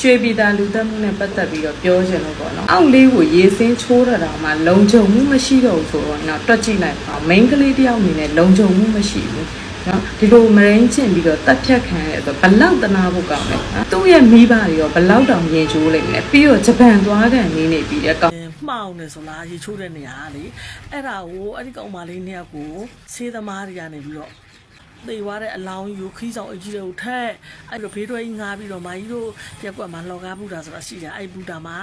ရွှေပြည်သာလူသက်မှုနဲ့ပတ်သက်ပြီးတော့ပြောချင်လို့ပေါ့နော်အောက်လေးကိုရေစင်းချိုးရတာမှလုံခြုံမှုမရှိတော့ဘူးဆိုတော့နော်တွက်ကြည့်လိုက်ပါမိန်းကလေးတစ်ယောက်အနေနဲ့လုံခြုံမှုမရှိဘူးနော်ဒီလိုမရင်းချင်ပြီးတော့တတ်ဖြတ်ခံရဆိုဘလောက်တနာဖို့ကောင်းလဲနော်သူ့ရဲ့မိဘတွေရောဘလောက်တောင်ရင်ချိုးလိုက်လဲပြီးတော့ဂျပန်သွားကန်နေနေပြီးတဲ့ကောင်းမှောင်နေဆိုလားရေချိုးတဲ့နေရာကလေအဲ့ဒါကိုအဲ့ဒီကောင်မလေးနှစ်ယောက်ကိုဆေးသမားတွေကနေပြီးတော့ သေသွားတဲ့အလောင်းယူခီးဆောင်အကြီးတွေကိုထက်အဲ့လိုဖေးတွဲကြီးငားပြီးတော့မာကြီးတို့ရက်ကွက်မှာလော်ကားဘူးတာဆိုတာရှိတယ်အဲ့ဘူးတာမှာ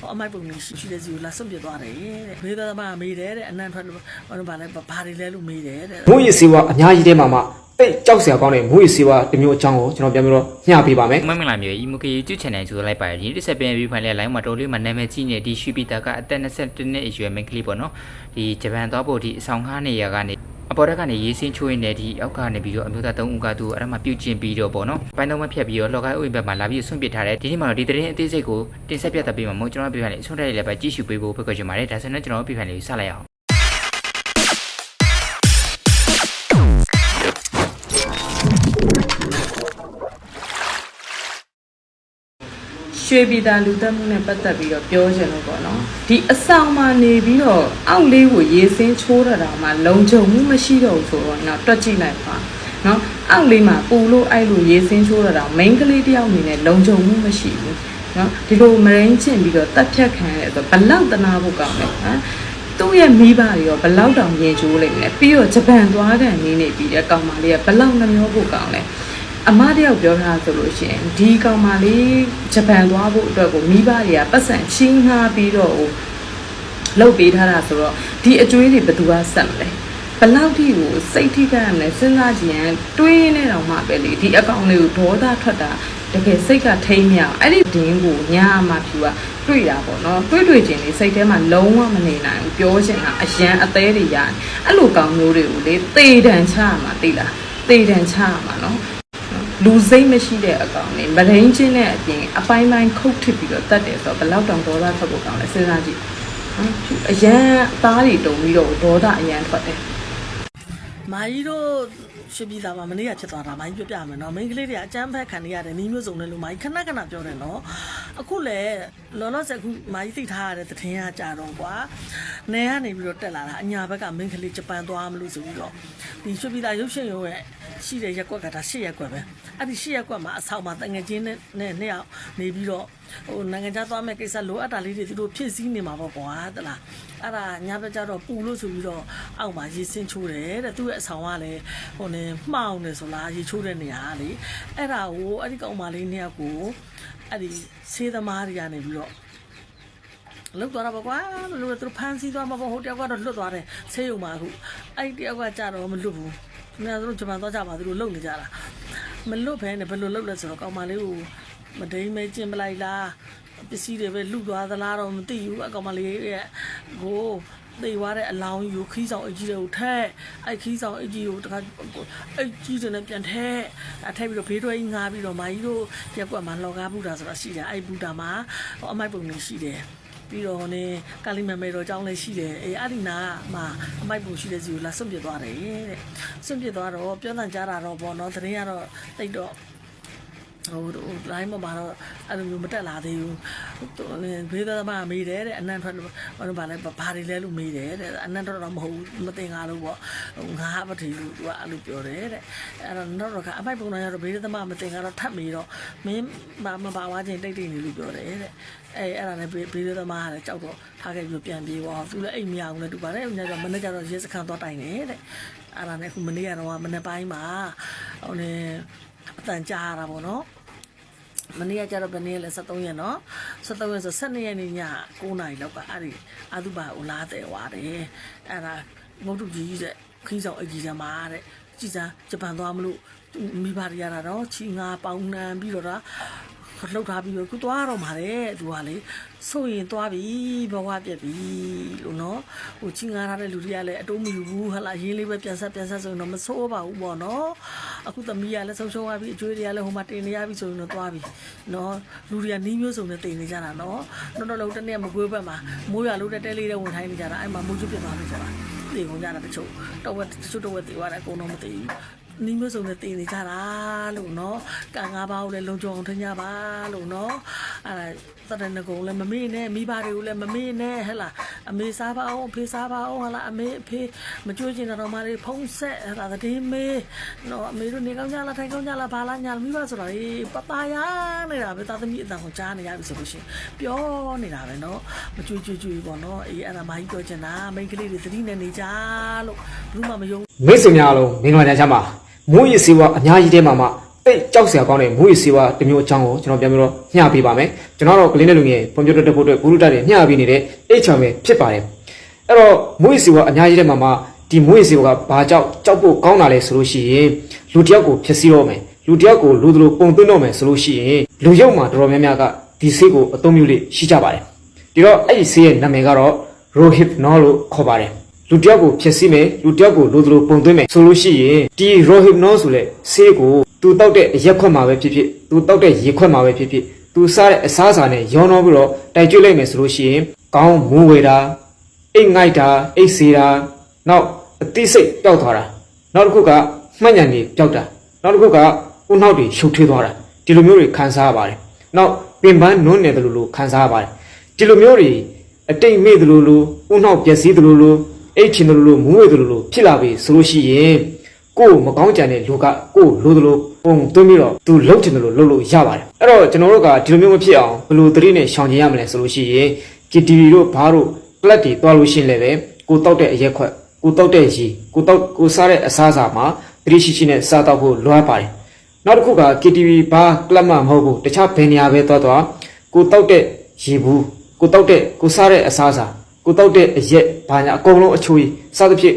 ဟိုအမိုက်ပုံလေးရှိတဲ့စီကိုလာစွန့်ပြစ်သွားတယ်တဲ့ဖေးသမားမေးတယ်တဲ့အနံ့ထွက်လို့ဘာလို့ဗာလဲဘာတွေလဲလို့မေးတယ်တဲ့မိုးရည်စီဝါအများကြီးထဲမှာမှတိတ်ကြောက်စရာကောင်းတဲ့မိုးရည်စီဝါတစ်မျိုးအကြောင်းကိုကျွန်တော်ပြန်ပြီးတော့မျှပေးပါမယ်မင်္ဂလာမျိုး EMK YouTube channel ဆိုလိုက်ပါတယ်ဒီတစ်ဆက်ပြန်ပြီးဖိုင်လေး line မှာတော်လေးမှာနာမည်ကြီးနေဒီရှိပီတာကအသက်22နှစ်အရွယ်မိန်းကလေးပေါ့နော်ဒီဂျပန်သွားဖို့ဒီအဆောင်ကားနေရာကနေ အပေါ်တက်ကနေရေးစင်းချိုးရင်းနဲ့ဒီအောက်ကနေပြီးတော့အမျိုးသား၃ဦးကသူ့အဲ့ဒါမှပြုတ်ကျင်ပြီးတော့ပေါ့နော်ပိုင်းတော့မဖြတ်ပြီးတော့လော်ကိုင်းဥယျာဉ်ဘက်မှာလာပြီးဆွန့်ပစ်ထားတယ်ဒီနေ့မှာတော့ဒီသတင်းအသေးစိတ်ကိုတင်ဆက်ပြသပေးမှာမဟုတ်ကျွန်တော်ပြဖိုင်လေးအဆုံးတက်လေးလည်းပဲကြည့်ရှုပေးဖို့ဖိတ်ခေါ်ချင်ပါတယ်ဒါဆိုရင်ကျွန်တော်ပြဖိုင်လေးကိုစလိုက်အောင် ရွှေပြည်သာလူသက်မှုနဲ့ပတ်သက်ပြီးတော့ပြောချင်လို့ပေါ့နော်ဒီအဆောင်မှာနေပြီးတော့အောက်လေးကိုရေစင်းချိုးရတာမှလုံခြုံမှုမရှိတော့ဘူးဆိုတော့နော်တွက်ကြည့်လိုက်ပါနော်အောက်လေးမှာပူလို့အဲ့လိုရေစင်းချိုးရတာမိန်းကလေးတစ်ယောက်အနေနဲ့လုံခြုံမှုမရှိဘူးနော်ဒီလိုမရင်းချင်ပြီးတော့တက်ဖြတ်ခံရဆိုဘလောက်တနာဖို့ကောင်းလဲဟမ်သူ့ရဲ့မိဘတွေရောဘလောက်တောင်ရင်ချိုးလိုက်လဲပြီးတော့ဂျပန်သွားကန်နေနေပြီးတဲ့ကောင်မလေးကဘလောက်နှမျောဖို့ကောင်းလဲ အမတယောက်ပြောထားဆိုလို့ရှိရင်ဒီကောင်မလေးဂျပန်သွားဖို့အတွက်ကိုမိဘတွေကပတ်စံချင်းငှားပြီးတော့ဟိုလှုပ်ပေးထားတာဆိုတော့ဒီအကျွေးတွေဘယ်သူကဆက်မလဲဘလောက်ထိကိုစိတ်ထိခိုက်ရမလဲစဉ်းစားကြည့်ရင်တွေးနေတော့မှပဲလေဒီအကောင်လေးကိုဒေါသထွက်တာတကယ်စိတ်ကထိမ့်မြောက်အဲ့ဒီဒင်းကိုညာမှဖြူကတွေ့တာပေါ့နော်တွေ့တွေ့ချင်းလေးစိတ်ထဲမှာလုံးဝမနေနိုင်ဘူးပြောချင်တာအရန်အသေးတွေရတယ်အဲ့လိုကောင်မျိုးတွေကိုလေတေတန်ချရမှာသိလားတေတန်ချရမှာနော် လူစိတ်မရှိတဲ့အကောင်နဲ့မရင်းချင်းတဲ့အပြင်အပိုင်းပိုင်းခုတ်ထစ်ပြီးတော့တတ်တယ်ဆိုတော့ဘယ်လောက်တောင်ဒေါသထွက်ဖို့ကောင်းလဲစဉ်းစားကြည့်ဟမ်အရန်အသားတွေတုံပြီးတော့ဒေါသအရန်ထွက်တယ်မာကြီးတို့ ရွှေပြည်သာမှာမနေ့ကဖြစ်သွားတာမာကြီးပြောပြမယ်နော်မိန်းကလေးတွေကအကြမ်းဖက်ခံနေရတယ်နီးမျိုးစုံနဲ့လို့မာကြီးခဏခဏပြောတယ်နော်အခုလေလောလောဆယ်အခုမာကြီးသိထားရတဲ့သတင်းကကြတော့ကွာနေကနေပြီးတော့တက်လာတာအညာဘက်ကမိန်းကလေးဂျပန်သွားမလို့ဆိုပြီးတော့ဒီရွှေပြည်သာရုပ်ရှင်ရုံရဲ့ရှိတဲ့ရက်ကွက်ကဒါရှစ်ရက်ကွက်ပဲအဲ့ဒီရှစ်ရက်ကွက်မှာအဆောင်မှာတငယ်ချင်းနဲ့နဲ့နှစ်ယောက်နေပြီးတော့ဟိုနိုင်ငံခြားသွားမဲ့ကိစ္စလိုအပ်တာလေးတွေသူတို့ဖြည့်ဆည်းနေမှာပေါ့ကွာတလားအဲ့ဒါညဘက်ကျတော့ပူလို့ဆိုပြီးတော့အောက်မှာရေစင်းချိုးတယ်တဲ့သူ့ရဲ့အဆောင်ကလည်းဟိုနေမှောင်နေဆိုလားရေချိုးတဲ့နေရာကလေအဲ့ဒါကိုအဲ့ဒီကောင်မလေးနှစ်ယောက်ကိုအဲ့ဒီဆေးသမားတွေကနေပြီးတော့လောက်သွားတာပေါ့ကွာလို့လို့သူတို့ဖမ်းဆီးသွားမှာပေါ့ဟိုတယောက်ကတော့လွတ်သွားတယ်ဆေးရုံမှာအခုအဲ့ဒီတယောက်ကကြတော့မလွတ်ဘူးခင်ဗျားတို့ဂျပန်သွားကြပါသူတို့လုံနေကြတာမလွတ်ဘဲနဲ့ဘယ်လိုလုပ်လဲဆိုတော့ကောင်မလေးကိုမဒိမ့်မဲကျင်ပလိုက်လားပစ္စည်းတွေပဲလူသွားသလားတော့မသိဘူးအကောင်မလေးရဲ့ကို သိသွားတဲ့အလောင်းယူခီးဆောင်အကြီးတွေကိုထက်အဲ့ခီးဆောင်အကြီးကိုတခါအဲ့ကြီးတွေနဲ့ပြန်ထက်အထက်ပြီးတော့ဘေးတွဲကြီးငားပြီးတော့မာကြီးတို့ရက်ကွက်မှာလော်ကားဘူးတာဆိုတာရှိတယ်အဲ့ဘူးတာမှာဟိုအမိုက်ပုံလေးရှိတယ်ပြီးတော့ねကာလီမမေတော်ကျောင်းလည်းရှိတယ်အေးအဲ့ဒီနာမှာအမိုက်ပုံရှိတဲ့စီကိုလာစွန့်ပစ်သွားတယ်တဲ့စွန့်ပစ်သွားတော့ပြောတန်ကြတာတော့ဗောနော်သတင်းကတော့တိတ်တော့ ဟိုလိုင်းပေါ်မှာတော့အဲ့လိုမျိုးမတက်လာသေးဘူးသူဘေးသားမမေးတယ်တဲ့အနံ့ထွက်လို့ဘာလို့ဗာလဲဘာတွေလဲလို့မေးတယ်တဲ့အနံ့ထွက်တော့မဟုတ်ဘူးမတင်ကားလို့ပေါ့ငါးပတိလို့သူကအဲ့လိုပြောတယ်တဲ့အဲ့တော့တော့ကအမိုက်ပုံတော်ရတော့ဘေးသားမမတင်ကားတော့ထပ်မေးတော့မင်းမပါဝါချင်းတိတ်တိတ်နေလို့ပြောတယ်တဲ့အဲအဲ့ဒါနဲ့ဘေးဘေးသမားကလည်းကြောက်တော့ထားခဲ့ပြီးပြန်ပြေးသွားသူလည်းအိမ်မရဘူးလည်းတူပါတယ်ညကျမနေ့ကျတော့ရဲစခန်းသွားတိုင်တယ်တဲ့အဲ့ဒါနဲ့အခုမနေ့ကတော့မနေ့ပိုင်းမှာဟိုနေ အတန်ကြားရတာပေါ့နော်မနေ့ကကျတော့ဘယ်နေ့လဲ73ရက်နော်73ရက်ဆို12ရက်နေ့ည9နာရီလောက်ကအဲ့ဒီအာသူပါကိုလာတဲ့ွားတယ်အဲ့ဒါငုတ်တုကြီးတဲ့ခီးဆောင်အကြီးစမ်းမာတဲ့ကြည်စမ်းဂျပန်သွားမလို့မိဘတွေရတာတော့ချီငါပေါင်းနှံပြီးတော့ လှုပ်ထားပြီးတော့ခုသွားတော့မှာတဲ့သူကလေဆိုရင်သွားပြီဘဝပြက်ပြီလို့နော်ဟိုချင်းငားထားတဲ့လူတွေကလည်းအတိုးမယူဘူးဟလာရေးလေးပဲပြန်ဆက်ပြန်ဆက်ဆိုရင်တော့မဆိုးပါဘူးပေါ့နော်အခုသမီးကလည်းဆုံးရှုံးသွားပြီအကျွေးတွေကလည်းဟိုမှာတင်နေရပြီဆိုရင်တော့သွားပြီနော်လူတွေကနီးမျိုးစုံနဲ့တင်နေကြတာနော်တော့တော့လုံးတစ်နေ့မကွေးဘက်မှာမိုးရွာလို့တဲ့တဲလေးတွေဝင်ထိုင်းနေကြတာအဲ့မှာမိုးကျွတ်ပြစ်သွားပြီဆိုတာသိကုန်ကြတာတချို့တော့ဝက်တချို့တော့ဝက်သိသွားတယ်အကုန်တော့မသိဘူး နီးမျိုးစုံနဲ့တည်နေကြတာလို့နော်ကံငါးပါးကိုလည်းလုံခြုံအောင်ထင်ကြပါလို့နော်အဲ့ဒါတရဏဂုံလည်းမမေ့နဲ့မိဘတွေကိုလည်းမမေ့နဲ့ဟဲ့လားအမေစားပါအောင်အဖေစားပါအောင်ဟဲ့လားအမေအဖေမကြွေးချင်တော့မှတွေဖုံးဆက်ဟဲ့လားတည်မေးနော်အမေတို့နေကောင်းကြလားထိုင်ကောင်းကြလားဘာလားညာလားမိဘဆိုတာလေပပယာနေတာပဲသာသမီအတန်ကိုကြားနေရပြီဆိုလို့ရှိရင်ပြောနေတာပဲနော်မကြွေးကြွေးကြွေးပေါ့နော်အေးအဲ့ဒါမကြီးပြောချင်တာမိန်းကလေးတွေသတိနဲ့နေကြလို့ဘူးမှမယုံမိတ်ဆွေများအားလုံးမင်္ဂလာညချမ်းပါ မူရည်စီဝါအများကြီးတဲမှာမှတိတ်ကြောက်စရာကောင်းတဲ့မူရည်စီဝါတစ်မျိုးအကြောင်းကိုကျွန်တော်ပြန်ပြီးတော့မျှပေးပါမယ်ကျွန်တော်တော့ကလင်းတဲ့လူငယ်ကွန်ပျူတာတက်ဖို့အတွက်ဂုရုတက်တွေမျှပေးနေတဲ့ HR ပဲဖြစ်ပါတယ်အဲ့တော့မူရည်စီဝါအများကြီးတဲမှာမှဒီမူရည်စီဝါကဘာကြောက်ကြောက်ဖို့ကောင်းတာလဲဆိုလို့ရှိရင်လူတစ်ယောက်ကိုဖြစ်စီတော့မယ်လူတစ်ယောက်ကိုလူတို့ပုံသွင်းတော့မယ်ဆိုလို့ရှိရင်လူရုပ်မှာတော်တော်များများကဒီဆေးကိုအသုံးပြုလို့ရှိကြပါတယ်ဒီတော့အဲ့ဒီဆေးရဲ့နာမည်ကတော့ Rohypnol လို့ခေါ်ပါတယ် လူတစ်ယောက်ကိုဖြစ်စီမယ်လူတစ်ယောက်ကိုလိုသလိုပုံသွင်းမယ်ဆိုလို့ရှိရင်ဒီ rohypnol ဆိုတဲ့ဆေးကိုသူတောက်တဲ့အရက်ခွက်မှာပဲဖြစ်ဖြစ်သူတောက်တဲ့ရေခွက်မှာပဲဖြစ်ဖြစ်သူစားတဲ့အစားအစာနဲ့ရောနှောပြီးတော့တိုက်ကျွေးလိုက်မယ်ဆိုလို့ရှိရင်ကောင်းမူးဝေတာအိတ်ငိုက်တာအိတ်စေတာနောက်အသိစိတ်ပျောက်သွားတာနောက်တစ်ခုကမှတ်ဉာဏ်တွေပျောက်တာနောက်တစ်ခုကဦးနှောက်တွေရှုပ်ထွေးသွားတာဒီလိုမျိုးတွေခံစားရပါတယ်နောက်ပင်ပန်းနွမ်းနယ်တယ်လို့လို့ခံစားရပါတယ်ဒီလိုမျိုးတွေအတိတ်မေ့တယ်လို့လို့ဦးနှောက်ပျက်စီးတယ်လို့လို့ အဲ့ချင်တယ်လို့မူးဝဲတယ်လို့ဖြစ်လာပြီဆိုလို့ရှိရင်ကိုယ်မကောင်းကြတဲ့လူကကိုယ်လိုတယ်လို့ပုံသွင်းပြီးတော့သူလှုပ်ချင်တယ်လို့လှုပ်လို့ရပါတယ်အဲ့တော့ကျွန်တော်တို့ကဒီလိုမျိုးမဖြစ်အောင်ဘယ်လိုသတိနဲ့ရှောင်ကျဉ်ရမလဲဆိုလို့ရှိရင် KTV တို့ဘားတို့ကလပ်တွေတွားလို့ရှိရင်လည်းပဲကိုတောက်တဲ့အရက်ခွက်ကိုတောက်တဲ့ရီကိုတောက်ကိုစားတဲ့အစားအစာမှာသတိရှိရှိနဲ့စားတော့ဖို့လွှမ်းပါတယ်နောက်တစ်ခုက KTV ဘားကလပ်မှမဟုတ်ဘူးတခြားဘယ်နေရာပဲတွားတွားကိုတောက်တဲ့ရီဘူးကိုတောက်တဲ့ကိုစားတဲ့အစားအစာ ကိုတောက်တဲ့အရက်ဘာညာအကုန်လုံးအချိုးကြီးစသဖြင့်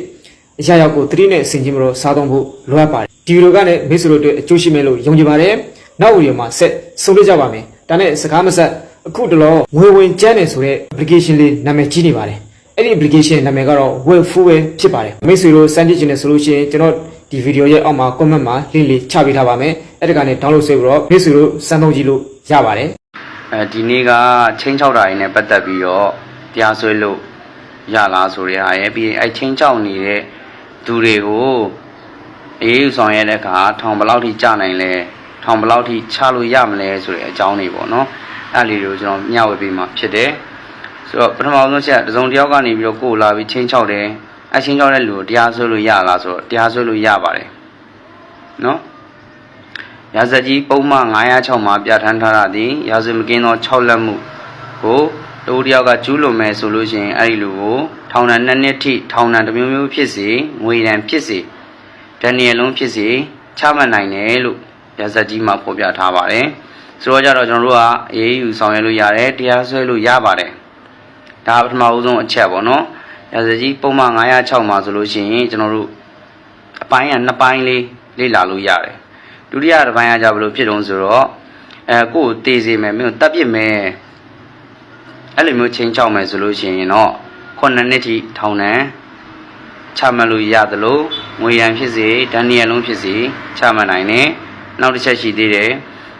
အရာရောက်ကိုသတိနဲ့ဆင်ခြင်မလို့စားသုံးဖို့လွှမ်းပါတယ်ဒီဗီဒီယိုကလည်းမိတ်ဆွေတို့အတွက်အကျိုးရှိမယ်လို့ယုံကြည်ပါတယ်နောက်ဗီဒီယိုမှာဆက်ဆုံးဖြတ်ကြပါမယ်ဒါနဲ့စကားမဆက်အခုတလောငွေဝင်ကျန်းနေဆိုတဲ့ application လေးနာမည်ကြီးနေပါတယ်အဲ့ဒီ application နာမည်ကတော့ Webful ပဲဖြစ်ပါတယ်မိတ်ဆွေတို့စမ်းကြည့်ချင်တယ်ဆိုလို့ရှိရင်ကျွန်တော်ဒီဗီဒီယိုရဲ့အောက်မှာ comment မှာ link လေးချပေးထားပါမယ်အဲ့ဒါကနေ download ဆွဲပြီးတော့မိတ်ဆွေတို့စမ်းသုံးကြည့်လို့ရပါတယ်အဲဒီနေ့ကချင်းချောက်တာရင်းနဲ့ပတ်သက်ပြီးတော့ တရားစွဲလို့ရလားဆိုတဲ့အားရဲ့ပြီးရင်အဲချင်းချောက်နေတဲ့သူတွေကိုအေးအေးဆောင်ရတဲ့အခါထောင်ဘယ်လောက်ထိကြာနိုင်လဲထောင်ဘယ်လောက်ထိချလို့ရမလဲဆိုတဲ့အကြောင်းတွေပေါ့နော်အဲ့လေးတွေကိုကျွန်တော်မျှဝေပေးမှာဖြစ်တယ်ဆိုတော့ပထမဆုံးချက်တစ်စုံတစ်ယောက်ကနေပြီးတော့ကိုယ်လာပြီးချင်းချောက်တယ်အဲချင်းချောက်တဲ့လူကိုတရားစွဲလို့ရလားဆိုတော့တရားစွဲလို့ရပါတယ်နော်ရာဇကြီးပုံမှန်906မှာပြဋ္ဌာန်းထားတာသည်ရာဇမကင်းသော6လက်မှုကို တူတယောက်ကကျူးလွန်မယ်ဆိုလို့ရှိရင်အဲ့ဒီလူကိုထောင်ဒဏ်2နှစ်ထိထောင်ဒဏ်တစ်မျိုးမျိုးဖြစ်စေငွေဒဏ်ဖြစ်စေဒဏ်ရလုံးဖြစ်စေချမှတ်နိုင်တယ်လို့ရာဇကြီးမှာဖော်ပြထားပါတယ်ဆိုတော့ကြတော့ကျွန်တော်တို့ကအေးအေးယူဆောင်ရွက်လို့ရတယ်တရားစွဲလို့ရပါတယ်ဒါပထမဦးဆုံးအချက်ပေါ့နော်ရာဇကြီးပုံမှန်906မှာဆိုလို့ရှိရင်ကျွန်တော်တို့အပိုင်းကနှစ်ပိုင်းလေးလေ့လာလို့ရတယ်ဒုတိယတစ်ပိုင်းကကြဘလို့ဖြစ်တုံးဆိုတော့အဲကိုယ်ကိုတေးစေမယ်မင်းကိုတတ်ပြစ်မယ် အဲ့လိုမျိုးချင်းချောက်မယ်ဆိုလို့ရှိရင်တော့ခုနှစ်နှစ်ထိထောင်ဒဏ်ချမှတ်လို့ရသလိုငွေရန်ဖြစ်စေဒဏ်နီယလုံးဖြစ်စေချမှတ်နိုင်တယ်နောက်တစ်ချက်ရှိသေးတယ်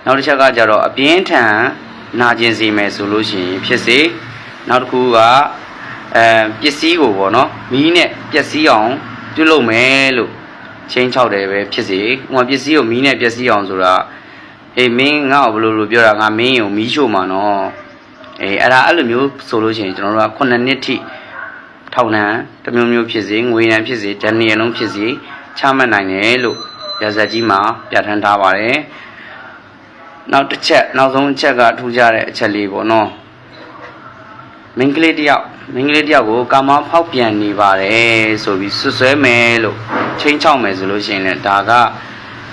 နောက်တစ်ချက်ကကြတော့အပြင်းထန်နာကျင်စေမယ်ဆိုလို့ရှိရင်ဖြစ်စေနောက်တစ်ခုကအဲပစ္စည်းကိုပေါ့နော်မီးနဲ့ပျက်စီးအောင်ပြုလုပ်မယ်လို့ချင်းချောက်တယ်ပဲဖြစ်စေဟိုမှာပစ္စည်းကိုမီးနဲ့ပျက်စီးအောင်ဆိုတာအေးမင်းငါ့ကိုဘယ်လိုလိုပြောတာငါမင်းကိုမီးရှို့မှာနော် အေးအဲ့ဒါအဲ့လိုမျိုးဆိုလို့ရှိရင်ကျွန်တော်တို့က9နှစ်ထိထောင်ဒဏ်တစ်မျိုးမျိုးဖြစ်စေငွေဒဏ်ဖြစ်စေဒဏ်နေလုံးဖြစ်စေချမှတ်နိုင်တယ်လို့ရာဇကြီးမှာပြဋ္ဌာန်းထားပါတယ်နောက်တစ်ချက်နောက်ဆုံးအချက်ကထူးခြားတဲ့အချက်လေးပေါ့နော်မင်္ဂလေးတယောက်မင်္ဂလေးတယောက်ကိုကာမဖောက်ပြန်နေပါတယ်ဆိုပြီးဆွဆွဲမယ်လို့ချင်းချောက်မယ်ဆိုလို့ရှိရင်လည်းဒါက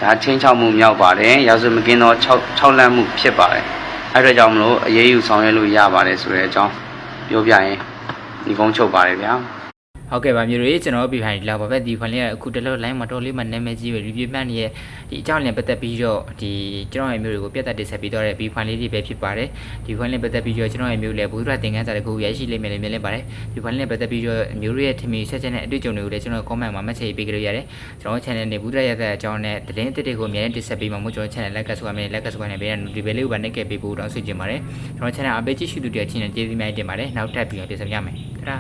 ဒါချင်းချောက်မှုမြောက်ပါတယ်ရာဇဝမကင်းသော6 6လန့်မှုဖြစ်ပါတယ် အဲ့ဒါကြောင့်မလို့အရေးယူဆောင်ရွက်လို့ရပါတယ်ဆိုတဲ့အကြောင်းပြောပြရင်ဒီကုန်းချုပ်ပါတယ်ဗျာ ဟုတ်ကဲ့ပါမျိုးတွေကျွန်တော်တို့ပြဖိုင်ဒီလောက်ပါပဲဒီခွန်လေးကအခုတလို့ line မှာတော်လေးမှနာမည်ကြီးပဲ review မှတ်နေရဲ့ဒီအကြောင်းလည်းပတ်သက်ပြီးတော့ဒီကျွန်တော်ရဲ့မျိုးတွေကိုပြတ်သက်တင်ဆက်ပေးတော့တဲ့ဒီခွန်လေးတွေပဲဖြစ်ပါတယ်ဒီခွန်လေးပတ်သက်ပြီးတော့ကျွန်တော်ရဲ့မျိုးလည်းဘုရားသင်ခန်းစာတစ်ခုရရှိလိမ့်မယ်လို့မြင်လင်းပါတယ်ဒီခွန်လေးပတ်သက်ပြီးတော့မျိုးတွေရဲ့ထင်မြင်ဆက်ချက်နဲ့အတွေ့အကြုံတွေကိုလည်းကျွန်တော် comment မှာမှတ်ချက်ပေးကြလို့ရတယ်ကျွန်တော် channel နဲ့ဘုရားရတဲ့အကြောင်းနဲ့သတင်းအသစ်တွေကိုအများကြီးတင်ဆက်ပေးမှာမို့ကျွန်တော် channel လက်ကဆိုရမယ်လက်ကဆိုရမယ်ဘေးက notification လေးကိုပါနှိပ်ခဲ့ပေးဖို့တောင်းဆိုချင်ပါတယ်ကျွန်တော် channel အပေးကြည့်ရှုသူတွေချင်းနဲ့ကျေးဇူးများတင်ပါတယ်နောက်ထပ်ပြီးတော့တင်ဆက်ရမယ်တဒါ